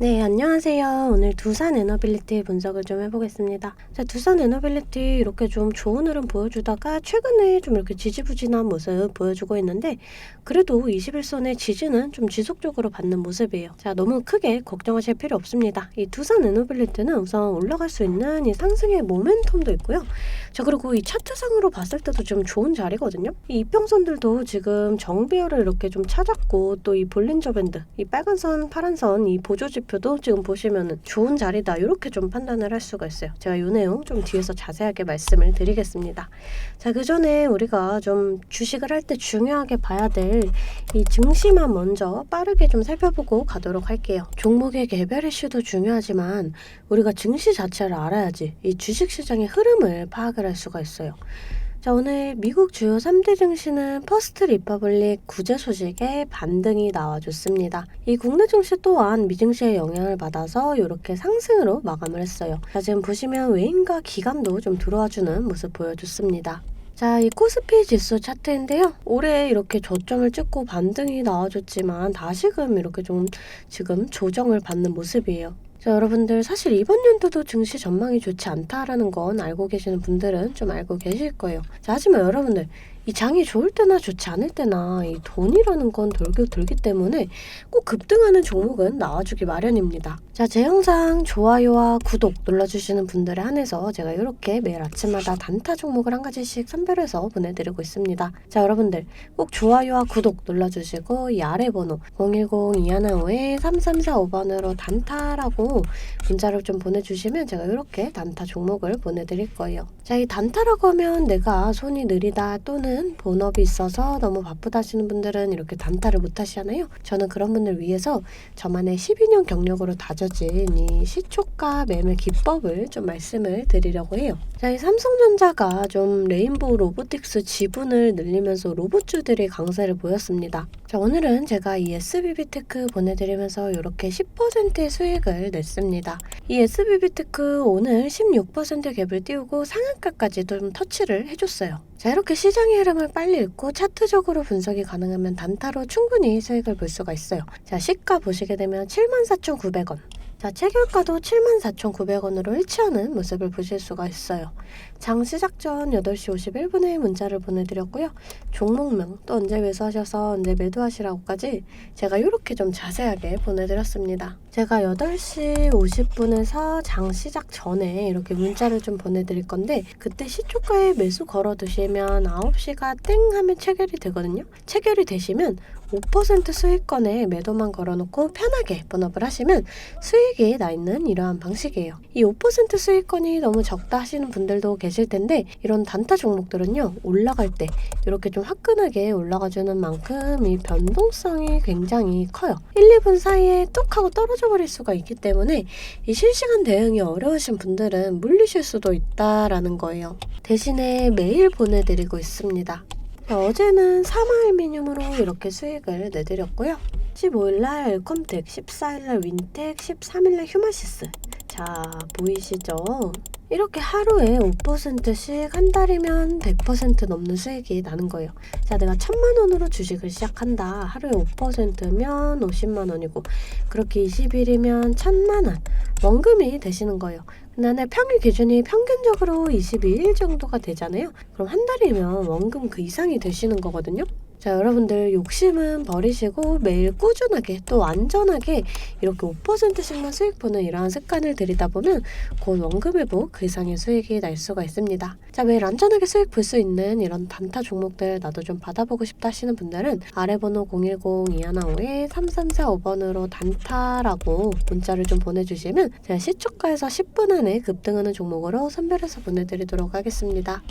네, 안녕하세요. 오늘 두산 에너빌리티 분석을 좀 해보겠습니다. 자, 두산 에너빌리티 이렇게 좀 좋은 흐름 보여주다가 최근에 좀 이렇게 지지부진한 모습 보여주고 있는데 그래도 21선의 지지는 좀 지속적으로 받는 모습이에요. 자, 너무 크게 걱정하실 필요 없습니다. 이 두산 에너빌리티는 우선 올라갈 수 있는 이 상승의 모멘텀도 있고요. 자, 그리고 이 차트상으로 봤을 때도 좀 좋은 자리거든요. 이 이평선들도 지금 정비열을 이렇게 좀 찾았고 또 이 볼린저 밴드, 이 빨간 선, 파란 선, 이 보조 지 표도 지금 보시면은 좋은 자리다 이렇게 좀 판단을 할 수가 있어요. 제가 이 내용 좀 뒤에서 자세하게 말씀을 드리겠습니다. 자, 그 전에 우리가 좀 주식을 할 때 중요하게 봐야 될 이 증시만 먼저 빠르게 좀 살펴보고 가도록 할게요. 종목의 개별 이슈도 중요하지만 우리가 증시 자체를 알아야지 이 주식 시장의 흐름을 파악을 할 수가 있어요. 자, 오늘 미국 주요 3대 증시는 퍼스트 리퍼블릭 구제 소식에 반등이 나와줬습니다. 이 국내 증시 또한 미증시의 영향을 받아서 이렇게 상승으로 마감을 했어요. 자, 지금 보시면 외인과 기관도 좀 들어와주는 모습 보여줬습니다. 자, 이 코스피 지수 차트인데요. 올해 이렇게 저점을 찍고 반등이 나와줬지만 다시금 이렇게 좀 지금 조정을 받는 모습이에요. 자, 여러분들 사실 이번 연도도 증시 전망이 좋지 않다라는 건 알고 계시는 분들은 좀 알고 계실 거예요. 자, 하지만 여러분들 이 장이 좋을 때나 좋지 않을 때나 이 돈이라는 건 돌고 돌기 때문에 꼭 급등하는 종목은 나와주기 마련입니다. 자, 제 영상 좋아요와 구독 눌러주시는 분들에 한해서 제가 이렇게 매일 아침마다 단타 종목을 한 가지씩 선별해서 보내드리고 있습니다. 자, 여러분들 꼭 좋아요와 구독 눌러주시고 이 아래 번호 010-215-3345번으로 단타라고 문자를 좀 보내주시면 제가 이렇게 단타 종목을 보내드릴 거예요. 자, 이 단타라고 하면 내가 손이 느리다 또는 본업이 있어서 너무 바쁘다 하시는 분들은 이렇게 단타를 못 하시잖아요. 저는 그런 분들 위해서 저만의 12년 경력으로 다져진 이 시초가 매매 기법을 좀 말씀을 드리려고 해요. 자, 이 삼성전자가 좀 레인보우 로보틱스 지분을 늘리면서 로봇주들이 강세를 보였습니다. 자, 오늘은 제가 이 SBB테크 보내드리면서 이렇게 10%의 수익을 냈습니다. 이 SBB테크 오늘 16% 갭을 띄우고 상한가까지 좀 터치를 해줬어요. 자, 이렇게 시장의 흐름을 빨리 읽고 차트적으로 분석이 가능하면 단타로 충분히 수익을 볼 수가 있어요. 자, 시가 보시게 되면 74,900원. 자, 체결가도 74,900원으로 일치하는 모습을 보실 수가 있어요. 장 시작 전 8시 51분에 문자를 보내드렸고요. 종목명 또 언제 매수하셔서 언제 매도하시라고까지 제가 이렇게 좀 자세하게 보내드렸습니다. 제가 8시 50분에서 장 시작 전에 이렇게 문자를 좀 보내드릴 건데 그때 시초가에 매수 걸어두시면 9시가 땡 하면 체결이 되거든요. 체결이 되시면 5% 수익권에 매도만 걸어놓고 편하게 본업을 하시면 수익이 나 있는 이러한 방식이에요. 이 5% 수익권이 너무 적다 하시는 분들도 계실 텐데 이런 단타 종목들은요 올라갈 때 이렇게 좀 화끈하게 올라가주는 만큼 이 변동성이 굉장히 커요. 1, 2분 사이에 뚝 하고 떨어져 버릴 수가 있기 때문에 이 실시간 대응이 어려우신 분들은 물리실 수도 있다라는 거예요. 대신에 매일 보내드리고 있습니다. 어제는 사마알미늄으로 이렇게 수익을 내드렸고요. 15일날 엘컴텍, 14일날 윈텍, 13일날 휴마시스. 자, 보이시죠? 이렇게 하루에 5%씩 한 달이면 100% 넘는 수익이 나는 거예요. 자, 내가 천만 원으로 주식을 시작한다. 하루에 5%면 50만 원이고, 그렇게 20일이면 천만 원. 원금이 되시는 거예요. 나는 평일 기준이 평균적으로 22일 정도가 되잖아요. 그럼 한 달이면 원금 그 이상이 되시는 거거든요. 자, 여러분들 욕심은 버리시고 매일 꾸준하게 또 안전하게 이렇게 5%씩만 수익 보는 이러한 습관을 들이다 보면 곧 원금 회복 그 이상의 수익이 날 수가 있습니다. 자, 매일 안전하게 수익 볼 수 있는 이런 단타 종목들 나도 좀 받아보고 싶다 하시는 분들은 아래 번호 010-215-3345번으로 단타라고 문자를 좀 보내주시면 제가 시초가에서 10분 안에 급등하는 종목으로 선별해서 보내드리도록 하겠습니다.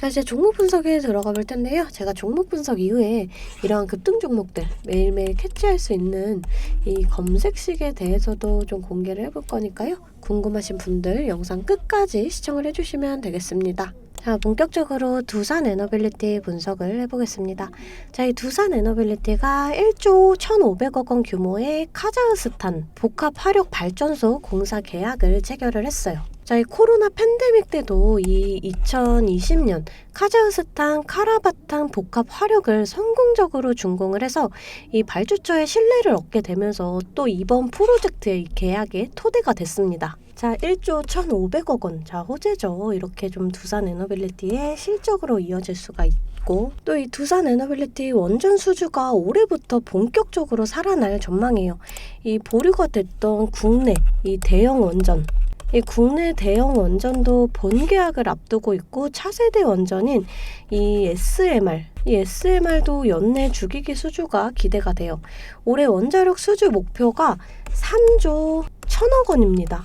자 이제 종목 분석에 들어가 볼 텐데요. 제가 종목 분석 이후에 이러한 급등 종목들 매일매일 캐치할 수 있는 이 검색식에 대해서도 좀 공개를 해볼 거니까요. 궁금하신 분들 영상 끝까지 시청을 해주시면 되겠습니다. 자, 본격적으로 두산 에너빌리티 분석을 해보겠습니다. 자, 이 두산 에너빌리티가 1조 1,500억 원 규모의 카자흐스탄 복합 화력 발전소 공사 계약을 체결을 했어요. 자, 이 코로나 팬데믹 때도 이 2020년 카자흐스탄 카라바탄 복합 화력을 성공적으로 준공을 해서 이 발주처의 신뢰를 얻게 되면서 또 이번 프로젝트의 이 계약의 토대가 됐습니다. 자, 1조 1,500억 원. 자, 호재죠. 이렇게 좀 두산 에너빌리티의 실적으로 이어질 수가 있고 또 이 두산 에너빌리티 원전 수주가 올해부터 본격적으로 살아날 전망이에요. 이 보류가 됐던 국내 이 대형 원전 이 국내 대형 원전도 본계약을 앞두고 있고 차세대 원전인 이 SMR, 이 SMR도 연내 주기기 수주가 기대가 돼요. 올해 원자력 수주 목표가 3조 1천억 원입니다.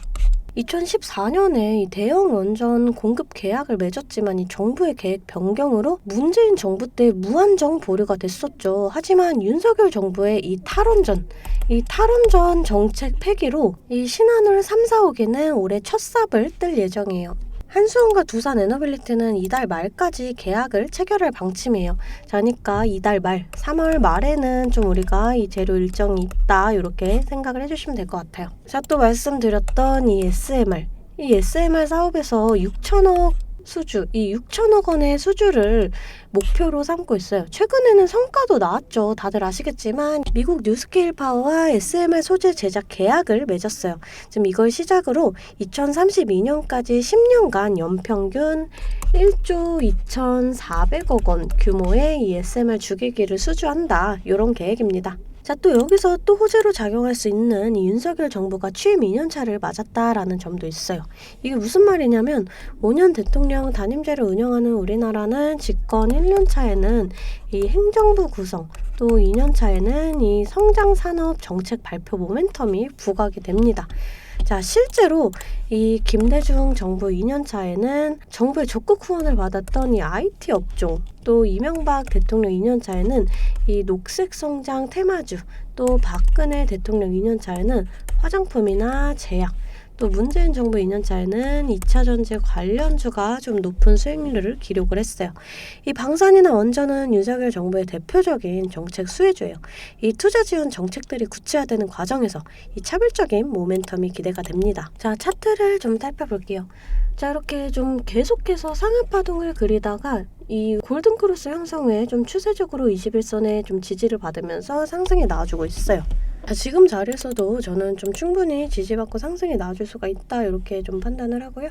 2014년에 이 대형 원전 공급 계약을 맺었지만 이 정부의 계획 변경으로 문재인 정부 때 무한정 보류가 됐었죠. 하지만 윤석열 정부의 이 탈원전, 이 탈원전 정책 폐기로 이 신한울 3, 4호기는 올해 첫 삽을 뜰 예정이에요. 한수원과 두산 에너빌리티는 이달 말까지 계약을 체결할 방침이에요. 자, 그러니까 이달 말, 3월 말에는 좀 우리가 이 재료 일정이 있다 이렇게 생각을 해주시면 될 것 같아요. 자, 또 말씀드렸던 이 SMR, 이 SMR 사업에서 6천억 수주, 이 6천억 원의 수주를 목표로 삼고 있어요. 최근에는 성과도 나왔죠. 다들 아시겠지만 미국 뉴스케일 파워와 SMR 소재 제작 계약을 맺었어요. 지금 이걸 시작으로 2032년까지 10년간 연평균 1조 2,400억 원 규모의 이 SMR 주기기를 수주한다. 이런 계획입니다. 자, 또 여기서 또 호재로 작용할 수 있는 이 윤석열 정부가 취임 2년 차를 맞았다라는 점도 있어요. 이게 무슨 말이냐면 5년 대통령 단임제를 운영하는 우리나라는 집권 1년 차에는 이 행정부 구성 또 2년 차에는 이 성장 산업 정책 발표 모멘텀이 부각이 됩니다. 자, 실제로 이 김대중 정부 2년 차에는 정부의 적극 후원을 받았던 이 IT 업종, 또 이명박 대통령 2년 차에는 이 녹색 성장 테마주, 또 박근혜 대통령 2년 차에는 화장품이나 제약, 또 문재인 정부 2년 차에는 2차 전지 관련주가 좀 높은 수익률을 기록을 했어요. 이 방산이나 원전은 윤석열 정부의 대표적인 정책 수혜주예요. 이 투자 지원 정책들이 구체화되는 과정에서 이 차별적인 모멘텀이 기대가 됩니다. 자, 차트를 좀 살펴볼게요. 자, 이렇게 좀 계속해서 상합 파동을 그리다가 이 골든크로스 형성 후에 좀 추세적으로 21선에 좀 지지를 받으면서 상승이 나와주고 있어요. 자, 지금 자리에서도 저는 좀 충분히 지지받고 상승이 나와줄 수가 있다 이렇게 좀 판단을 하고요.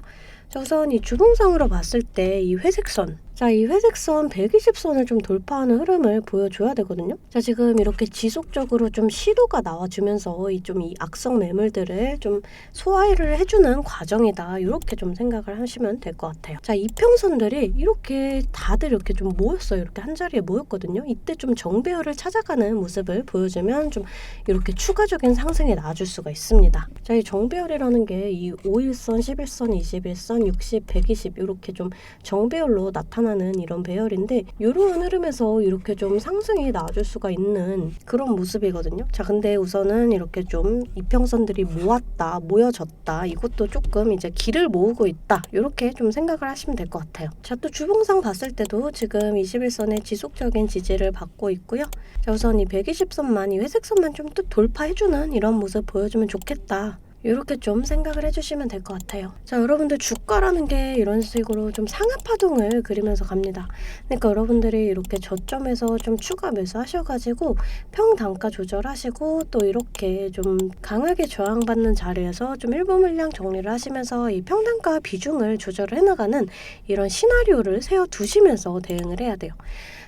자, 우선 이 주봉상으로 봤을 때 이 회색선 자, 이 회색선 120선을 좀 돌파하는 흐름을 보여줘야 되거든요. 자, 지금 이렇게 지속적으로 좀 시도가 나와주면서 이좀이 악성 매물들을 좀 소화를 해주는 과정이다. 이렇게 좀 생각을 하시면 될 것 같아요. 자, 이평선들이 이렇게 다들 이렇게 좀 모였어요. 이렇게 한 자리에 모였거든요. 이때 좀 정배열을 찾아가는 모습을 보여주면 좀 이렇게 추가적인 상승이 나와줄 수가 있습니다. 자, 이 정배열이라는 게 이 5일선, 11선, 21선, 60, 120 이렇게 좀 정배열로 나타나 는 이런 배열인데 이러한 흐름에서 이렇게 좀 상승이 나와줄 수가 있는 그런 모습이거든요. 자, 근데 우선은 이렇게 좀 이평선들이 모았다, 모여졌다. 이것도 조금 이제 길을 모으고 있다. 이렇게 좀 생각을 하시면 될 것 같아요. 자, 또 주봉상 봤을 때도 지금 21선의 지속적인 지지를 받고 있고요. 자, 우선 이 120선만, 이 회색선만 좀 또 돌파해주는 이런 모습 보여주면 좋겠다. 이렇게 좀 생각을 해주시면 될 것 같아요. 자, 여러분들 주가라는 게 이런 식으로 좀 상하파동을 그리면서 갑니다. 그러니까 여러분들이 이렇게 저점에서 좀 추가 매수하셔가지고 평단가 조절하시고 또 이렇게 좀 강하게 저항받는 자리에서 좀 일부 물량 정리를 하시면서 이 평단가 비중을 조절을 해나가는 이런 시나리오를 세워두시면서 대응을 해야 돼요.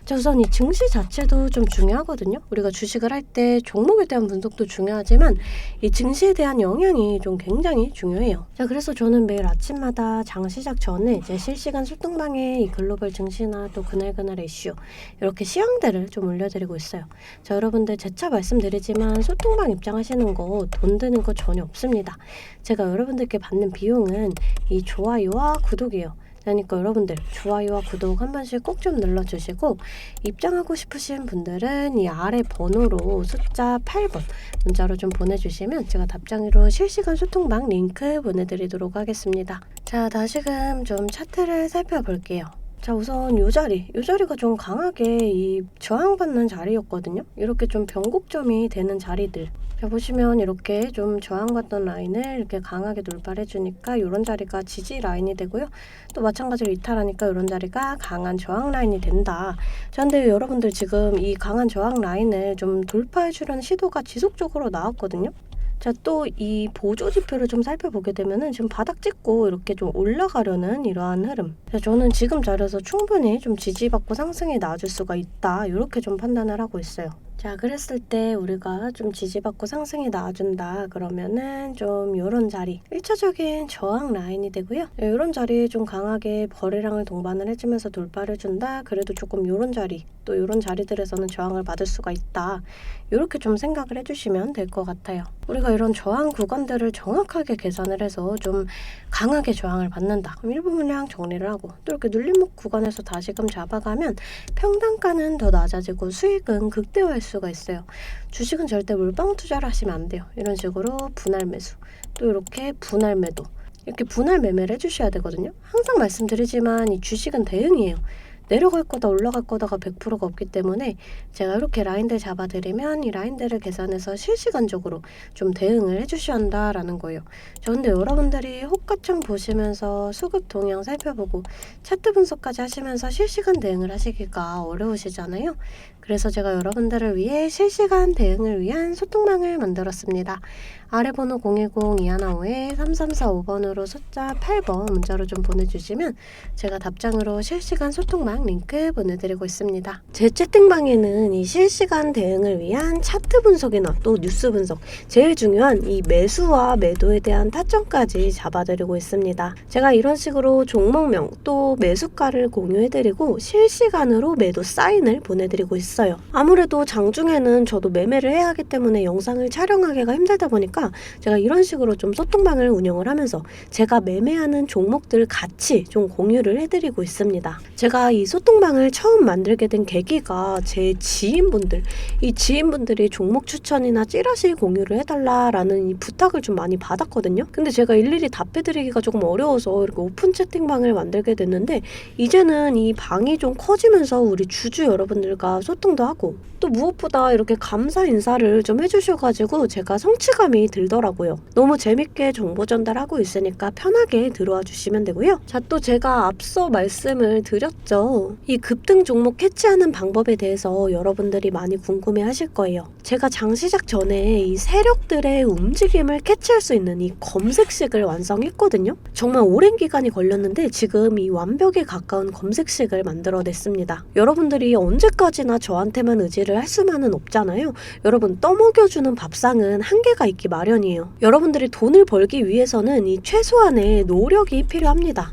자, 우선 이 증시 자체도 좀 중요하거든요. 우리가 주식을 할 때 종목에 대한 분석도 중요하지만 이 증시에 대한 영향이 좀 굉장히 중요해요. 자, 그래서 저는 매일 아침마다 장 시작 전에 제 실시간 소통방에 이 글로벌 증시나 또 그날그날 이슈 이렇게 시황들을 좀 올려드리고 있어요. 자, 여러분들 재차 말씀드리지만 소통방 입장하시는 거 돈 드는 거 전혀 없습니다. 제가 여러분들께 받는 비용은 이 좋아요와 구독이에요. 그러니까 여러분들 좋아요와 구독 한 번씩 꼭 좀 눌러주시고 입장하고 싶으신 분들은 이 아래 번호로 숫자 8번 문자로 좀 보내주시면 제가 답장으로 실시간 소통방 링크 보내드리도록 하겠습니다. 자 다시금 좀 차트를 살펴볼게요. 자 우선 이 자리, 이 자리가 좀 강하게 이 저항받는 자리였거든요. 이렇게 좀 변곡점이 되는 자리들 자, 보시면 이렇게 좀 저항 같던 라인을 이렇게 강하게 돌파를 해주니까 이런 자리가 지지 라인이 되고요. 또 마찬가지로 이탈하니까 이런 자리가 강한 저항 라인이 된다. 자, 근데 여러분들 지금 이 강한 저항 라인을 좀 돌파해 주려는 시도가 지속적으로 나왔거든요. 자, 또 이 보조 지표를 좀 살펴보게 되면은 지금 바닥 찍고 이렇게 좀 올라가려는 이러한 흐름. 자, 저는 지금 자리에서 충분히 좀 지지받고 상승이 나와줄 수가 있다. 이렇게 좀 판단을 하고 있어요. 자, 그랬을 때 우리가 좀 지지받고 상승이 나와준다. 그러면은 좀 요런 자리. 1차적인 저항 라인이 되고요. 요런 자리에 좀 강하게 거래량을 동반을 해주면서 돌파를 준다. 그래도 조금 요런 자리, 또 요런 자리들에서는 저항을 받을 수가 있다. 이렇게 좀 생각을 해주시면 될 것 같아요. 우리가 이런 저항 구간들을 정확하게 계산을 해서 좀 강하게 저항을 받는다. 그럼 일부 물량 정리를 하고 또 이렇게 눌림목 구간에서 다시금 잡아가면 평단가는 더 낮아지고 수익은 극대화할 수가 있어요. 주식은 절대 물방 투자를 하시면 안 돼요. 이런 식으로 분할 매수 또 이렇게 분할 매도 이렇게 분할 매매를 해주셔야 되거든요. 항상 말씀드리지만 이 주식은 대응이에요. 내려갈 거다 올라갈 거다가 100%가 없기 때문에 제가 이렇게 라인들 잡아드리면 이 라인들을 계산해서 실시간적으로 좀 대응을 해주셔야 한다라는 거예요. 저 근데 여러분들이 호가창 보시면서 수급 동향 살펴보고 차트 분석까지 하시면서 실시간 대응을 하시기가 어려우시잖아요. 그래서 제가 여러분들을 위해 실시간 대응을 위한 소통망을 만들었습니다. 아래 번호 010-215-3345번으로 숫자 8번 문자로 좀 보내주시면 제가 답장으로 실시간 소통망 링크 보내드리고 있습니다. 제 채팅방에는 이 실시간 대응을 위한 차트 분석이나 또 뉴스 분석, 제일 중요한 이 매수와 매도에 대한 타점까지 잡아드리고 있습니다. 제가 이런 식으로 종목명 또 매수가를 공유해드리고 실시간으로 매도 사인을 보내드리고 있어요. 아무래도 장중에는 저도 매매를 해야 하기 때문에 영상을 촬영하기가 힘들다 보니까 제가 이런 식으로 좀 소통방을 운영을 하면서 제가 매매하는 종목들 같이 좀 공유를 해드리고 있습니다. 제가 이 소통방을 처음 만들게 된 계기가 제 지인분들, 이 지인분들이 종목 추천이나 찌라시 공유를 해달라라는 이 부탁을 좀 많이 받았거든요. 근데 제가 일일이 답해드리기가 조금 어려워서 이렇게 오픈 채팅방을 만들게 됐는데 이제는 이 방이 좀 커지면서 우리 주주 여러분들과 소통도 하고 또 무엇보다 이렇게 감사 인사를 좀 해주셔가지고 제가 성취감이 들더라고요. 너무 재밌게 정보 전달하고 있으니까 편하게 들어와 주시면 되고요. 자, 또 제가 앞서 말씀을 드렸죠. 이 급등 종목 캐치하는 방법에 대해서 여러분들이 많이 궁금해 하실 거예요. 제가 장 시작 전에 이 세력들의 움직임을 캐치할 수 있는 이 검색식을 완성했거든요. 정말 오랜 기간이 걸렸는데 지금 이 완벽에 가까운 검색식을 만들어냈습니다. 여러분들이 언제까지나 저한테만 의지를 할 수만은 없잖아요. 여러분 떠먹여주는 밥상은 한계가 있기 마련이에요. 여러분들이 돈을 벌기 위해서는 이 최소한의 노력이 필요합니다.